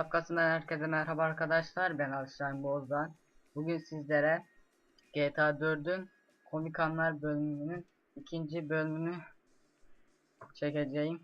Şapkasından herkese merhaba arkadaşlar. Ben Alşan Bozdan. Bugün sizlere GTA 4'ün komik anlar bölümünün ikinci bölümünü çekeceğim.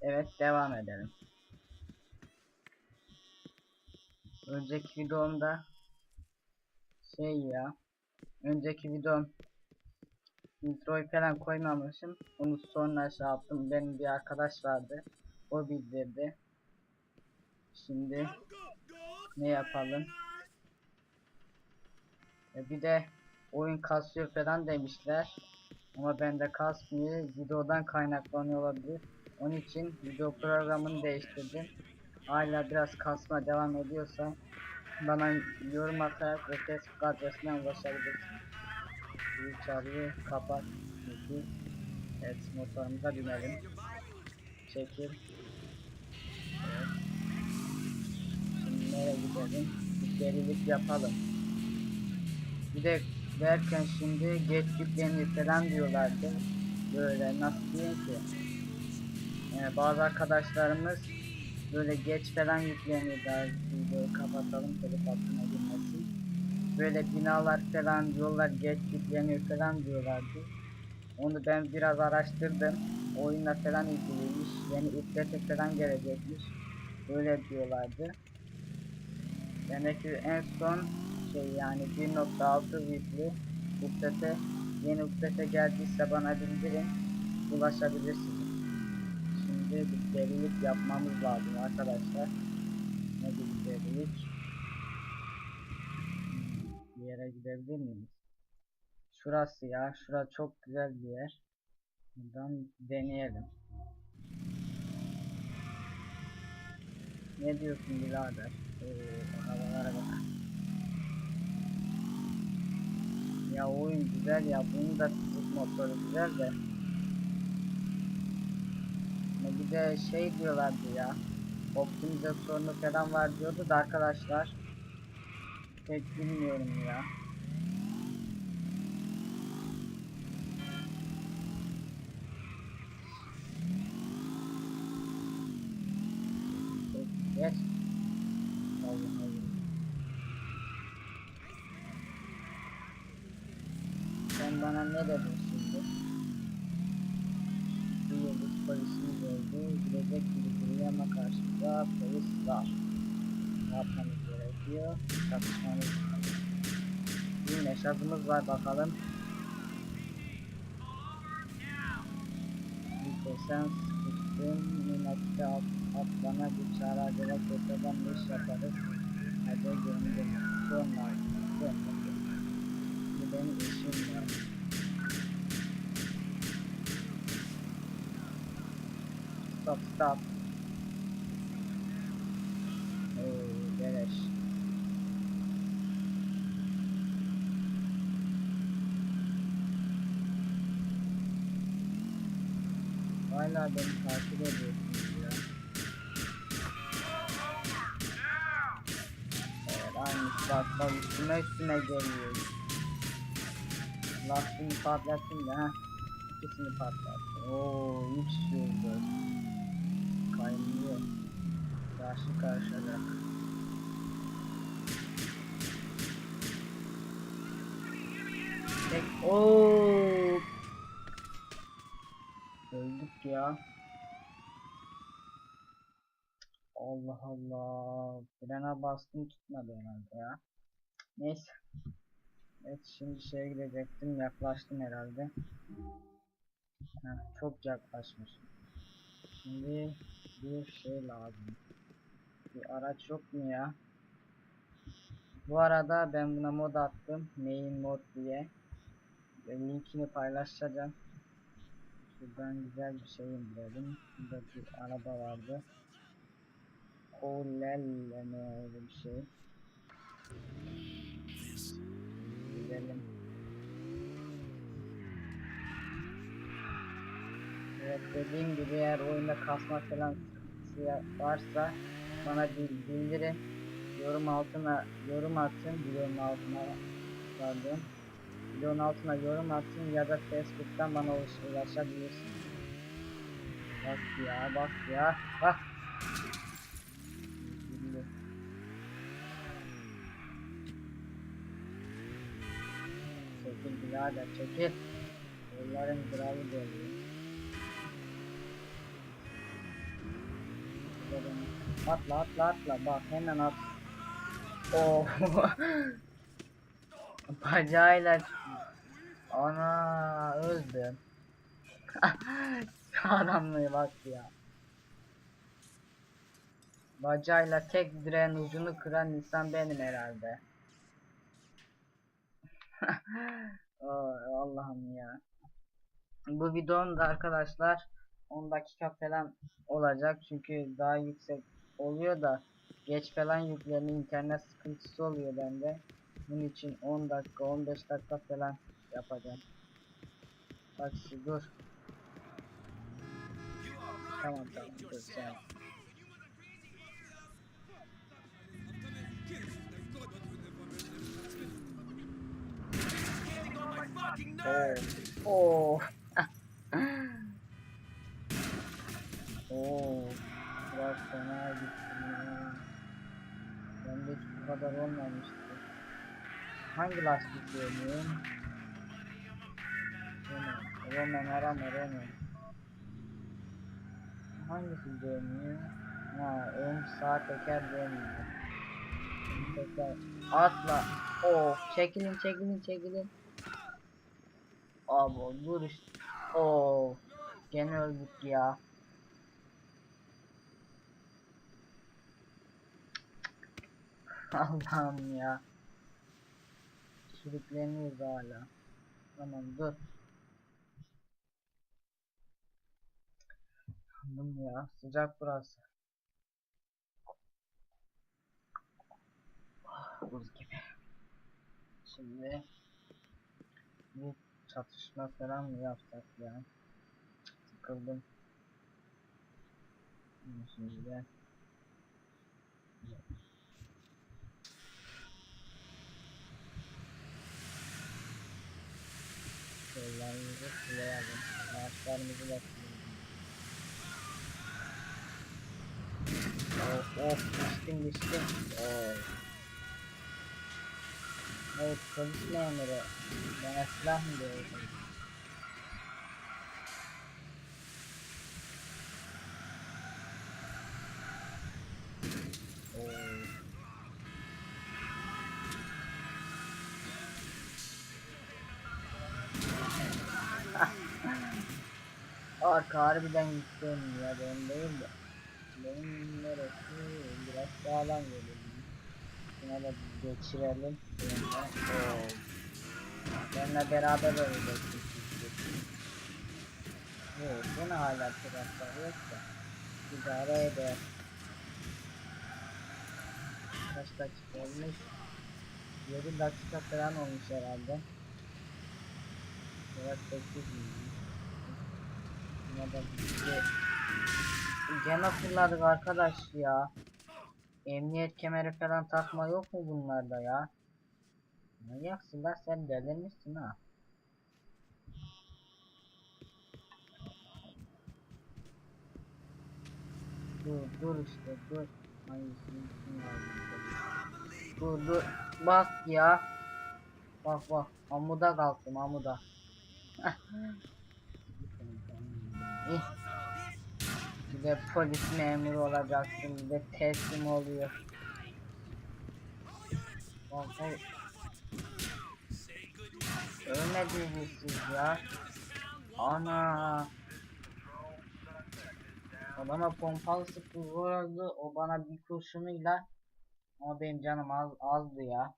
Evet devam edelim. Önceki videomda şey ya önceki videom introyu falan koymamışım. Onu sonra şey yaptım. Benim bir arkadaş vardı. O bildirdi. Şimdi ne yapalım? E bir de oyun kasıyor falan demişler. Ama bende kasmıyor. Videodan kaynaklanıyor olabilir. Onun için video programını değiştirdim. Hala biraz kasma devam ediyorsa bana yorum atarak ve Facebook adresinden ulaşabilirsiniz. Bir çağrıyı kapat. Çünkü evet motorumuza binelim. Çekil. Nereye gidelim? Bir yapalım. Bir de derken şimdi geç yükleniyor falan diyorlardı. Böyle nasıl diyeyim ki? Yani bazı arkadaşlarımız böyle geç falan yükleniyorlar. Videoyu kapatalım telif hakkına girmesin. Böyle binalar falan yollar geç yükleniyor falan diyorlardı. Onu ben biraz araştırdım. Oyunla falan ilgiliymiş. Yeni update falan gelecekmiş. Öyle diyorlardı. Demek ki en son şey yani 1.6 yüklü update yeni update geldiyse bana bildirin ulaşabilirsiniz. Şimdi bir delilik yapmamız lazım arkadaşlar. Ne bir delilik? Bir yere gidebilir miyiz? Şurası ya. Şura çok güzel bir yer. Buradan deneyelim. Ne diyorsun birader? Arabalara bak. Ya oyun güzel ya. Bunun da fizik motoru güzel de. Ne bir de şey diyorlardı ya. Optimizasyonu falan var diyordu da arkadaşlar. Pek bilmiyorum ya. Geç. Allah Allah. Sen bana ne dedin şimdi? Bir yıldız polisimiz oldu. Girecek gibi duruyor ama karşımda polis var. Ne yapmamız gerekiyor? Çatışmamız lazım. Bir meşazımız var bakalım. Bir desen sıkıştım. Minakte at, at bana bir çare acele kötüden iş yaparız. Hadi gömdüm. Sonra gömdüm. Bu benim işim ya. Stop stop. Beleş. Hala beni takip ediyorsunuz ya. Evet aynı bak bak üstüme geliyor. Lastiğini patlattım da ha. İkisini patlattı. Oo üç yıldız. Kaynıyor. Karşı karşıya. Tek ooo. Öldük ya. Allah Allah. Frene bastım tutmadı herhalde ya. Neyse. Evet şimdi şeye gidecektim. Yaklaştım herhalde. Heh, çok yaklaşmışım. Şimdi bir şey lazım. Bir araç yok mu ya? Bu arada ben buna mod attım. Main mod diye. Linkini paylaşacağım. Şuradan güzel bir şey indirelim. Burada bir araba vardı. Kolelle mi öyle bir şey. Dediğim gibi eğer oyunda kasma falan şey varsa bana bildirin. Yorum altına yorum atın. Videonun altına pardon. Videonun altına yorum atın ya da Facebook'tan bana ulaşabilirsiniz. Bak ya bak ya bak. Çekil birader çekil. Yolların kralı geliyor. Gidelim. Atla atla atla bak hemen at. Oh. Bacağıyla Ana öldüm. Şu adamlığa bak ya. Bacağıyla tek direğin ucunu kıran insan benim herhalde. Allah'ım ya. Bu videom da arkadaşlar 10 dakika falan olacak çünkü daha yüksek oluyor da geç falan yükleniyor internet sıkıntısı oluyor bende. Bunun için 10 dakika 15 dakika falan yapacağım. Taksi dur. Tamam tamam dur sen. Oo. Biraz fena gittim ya. Bende hiç bu kadar olmamıştı. Hangi lastik dönüyorum? Roman, arama Roman. Hangisi dönüyor? Ha, ön sağ teker dönüyor. Ön Teker. Atla. Oh, çekilin çekilin çekilin. Abi işte. Oo. Gene öldük ya. Allah'ım ya. Sürükleniyoruz hala. Tamam dur. Yandım ya. Sıcak burası. Buz gibi. Şimdi bir çatışma falan mı yapsak ya? Sıkıldım. Şimdi de Şeylerimizi sulayalım. Ağaçlarımızı da. Of of düştüm düştüm. Of. Evet polis memuru. Bana silah mı diyorsun? Arka harbiden gittim ya ben değil de. Benim neresi biraz sağlam geliyor. Şuna da geçirelim. Benimle beraber öleceksin. Yok yine hala taraftar yok da. İdare eder. Kaç dakika olmuş? 7 dakika falan olmuş herhalde. Biraz 8 mi? De bitti. Gene fırladık arkadaş ya. Emniyet kemeri falan takma yok mu bunlarda ya? Manyaksın lan sen delirmişsin ha. Dur dur işte dur. Kim Dur dur. Bak ya. Bak bak. Amuda kalktım amuda. İh. Bir de polis memuru olacaksın. Bir de teslim oluyor. Bak. Ölmediniz siz ya? Ana. Adama pompalı sıktı vurdu. O bana bir kurşunuyla ama benim canım az azdı ya.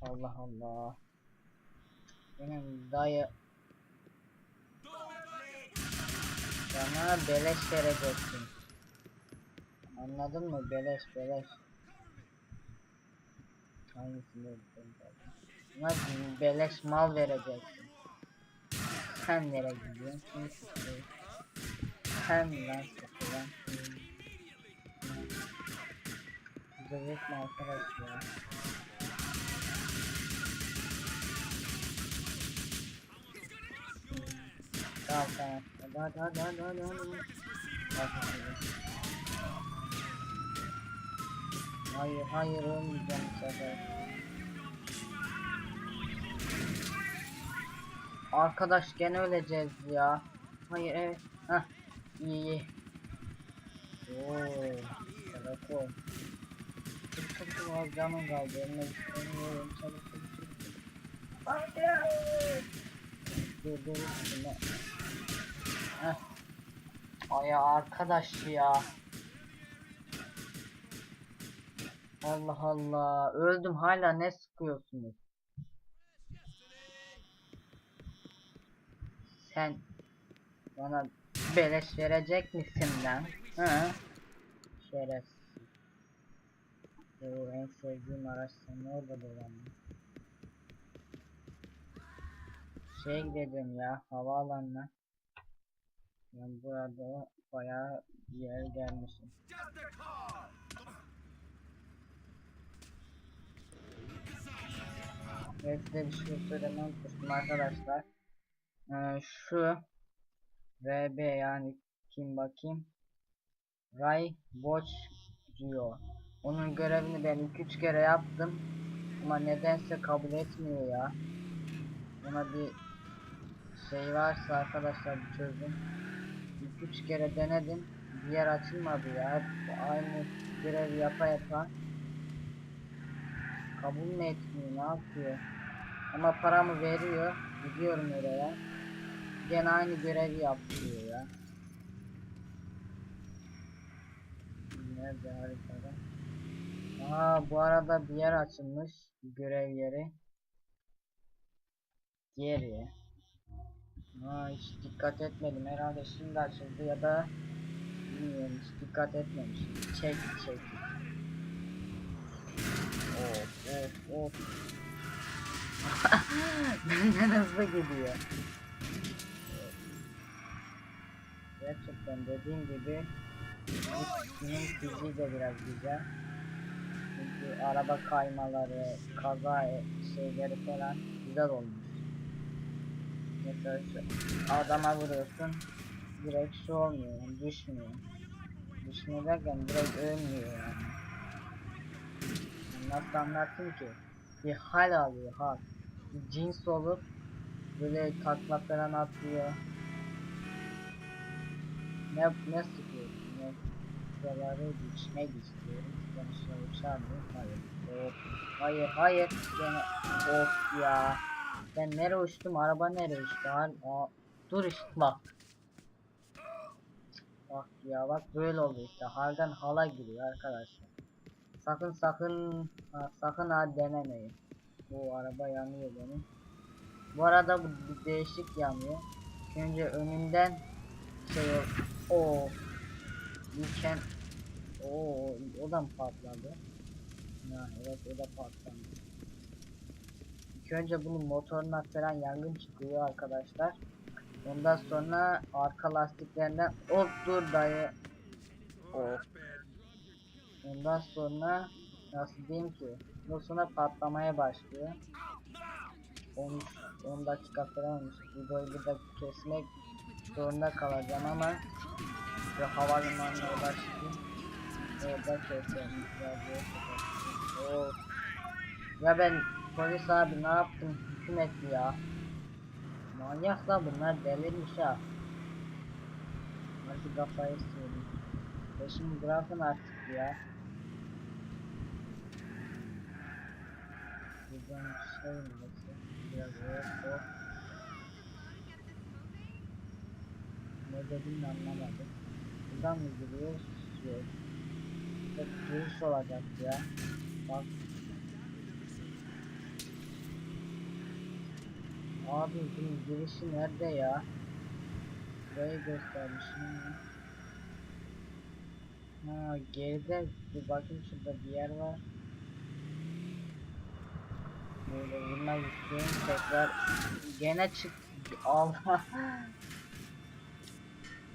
Allah Allah. Benim dayı bana beleş vereceksin. Anladın mı? Beleş beleş. Hangisini öldürdün Buna beleş mal vereceksin. Sen nereye gidiyorsun? Kim sıkıyor? Sen lan sıkılan. Güzel etme arkadaş ya. Tamam tamam. Hadi hadi hadi hadi hadi. hadi. Hayır hayır ölmeyeceğim bu sefer. Arkadaş gene öleceğiz ya. Hayır evet. Hah. İyi iyi. Oo. Telefon. Çok çok çok az canım kaldı. Eline istemiyorum. Çabuk çabuk çabuk. Hayır. Dur dur. Şuna. Heh. Ay arkadaş ya. Allah Allah. Öldüm hala ne sıkıyorsunuz? Sen bana beleş verecek misin lan? Hı? Şerefsiz. Oo, en sevdiğim araç sen orada dolanma. Şey gidelim ya havaalanına. Ben burada bayağı bir yer gelmişim. Evet size bir şey söylemem unutmuştum arkadaşlar. Ee, şu VB yani kim bakayım Ray Boç diyor. Onun görevini ben 2-3 kere yaptım. Ama nedense kabul etmiyor ya. Buna bir şey varsa arkadaşlar bir çözüm. 2-3 kere denedim. Bir yer açılmadı ya. Aynı görevi yapa yapa. Kabul mü etmiyor ne yapıyor? Ama paramı veriyor. Gidiyorum oraya. Gene aynı görevi yapıyor ya. Nerede haritada? Aa bu arada bir yer açılmış. Görev yeri. Diğer Aa hiç dikkat etmedim. Herhalde şimdi açıldı ya da bilmiyorum hiç dikkat etmemişim. Çek çek. Of of of. Benden hızlı gidiyor. Gerçekten dediğim gibi bunun de biraz güzel. Çünkü araba kaymaları, kaza şeyleri falan güzel olmuş. Mesela adama vuruyorsun direkt şu olmuyor yani düşmüyor. Düşmüyor derken direkt ölmüyor yani. Nasıl anlattım ki? Bir hal alıyor hal. Bir cins olup böyle takla falan atıyor. Ne ne sıkıyorsun? Ne şuraları geçmek istiyorum. Şöyle uçar mıyım? Hayır. Of. Hayır hayır. Gene of ya. Ben nereye uçtum? Araba nereye uçtu? Aa, dur işte bak. Bak ya bak böyle oluyor işte. Halden hala giriyor arkadaşlar. Sakın sakın ha, sakın ha denemeyin. Bu araba yanıyor benim. Bu arada bu değişik yanıyor. Önce önünden şey o Weekend o o da mı patladı? Ha, evet o da patladı. İlk önce bunun motoruna falan yangın çıkıyor arkadaşlar. Ondan sonra arka lastiklerinden hop dur dayı. Of. Ondan sonra nasıl diyeyim ki? Ondan sonra patlamaya başlıyor. 13 10 dakika falan olmuş. Videoyu burada kesmek zorunda kalacağım ama şu havalimanına ulaştım. Orada keseceğim. Of. Ya ben polis abi ne yaptım? Hüküm etti ya. Manyaklar bunlar delirmiş ha. Hadi kafayı sıyırmış. Peşimi bırakın artık ya. Buradan şey mi burası? Biraz hop. Ne dediğini anlamadım. Buradan mı giriyoruz? Yok. Hep giriş olacak ya. Bak. Abi bunun girişi nerede ya? Burayı göstermişim. Ha geride bir bakayım şurada bir yer var. Böyle vurmak istiyorum tekrar gene çık Allah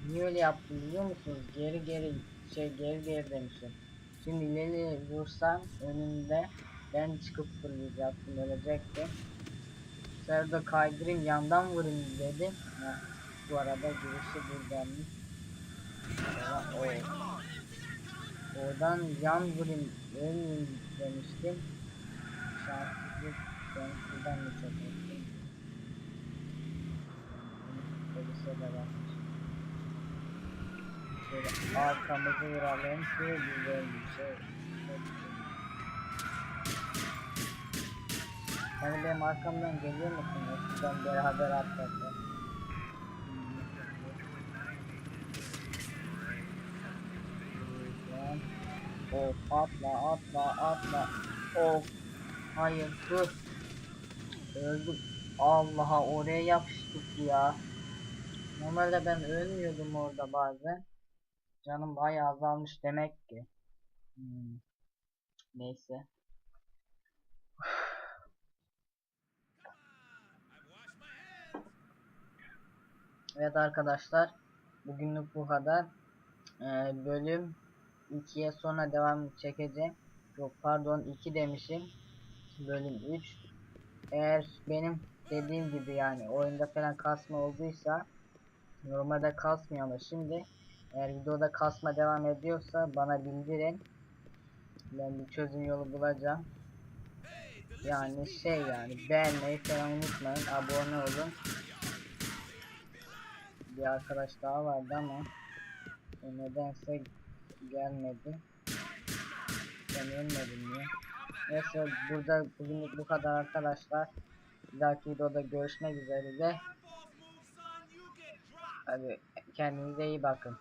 Niye öyle yaptım biliyor musunuz? Geri geri şey geri geri demişim. Şimdi ileri vursam önünde ben çıkıp fırlayacaktım ölecektim. Serda kaydırayım yandan vurayım dedim. Ha, bu arada girişi buradanmış. O. Oradan yan vurayım ölmeyeyim demiştim. Şanssızlık ben şuradan mı çekmiştim. şeyler varmış. Şöyle arkamızı vuralım ki güzel bir şey. Yani benim arkamdan geliyor musun? Eskiden beraber atladı. Of atla atla atla. Of. Hayır dur. Öldüm. Allah'a oraya yapıştık ya. Normalde ben ölmüyordum orada bazen. Canım bayağı azalmış demek ki. Hmm. Neyse. Evet arkadaşlar. Bugünlük bu kadar. Ee, bölüm 2'ye sonra devam çekeceğim. Yok pardon 2 demişim. Bölüm 3. Eğer benim dediğim gibi yani oyunda falan kasma olduysa normalde kasmıyor ama şimdi eğer videoda kasma devam ediyorsa bana bildirin. Ben bir çözüm yolu bulacağım. Yani şey yani beğenmeyi falan unutmayın. Abone olun. Bir arkadaş daha vardı ama o nedense gelmedi. Ben ölmedim ya. Neyse burada bugünlük bu kadar arkadaşlar. Bir dahaki videoda görüşmek üzere. Hadi kendinize iyi bakın.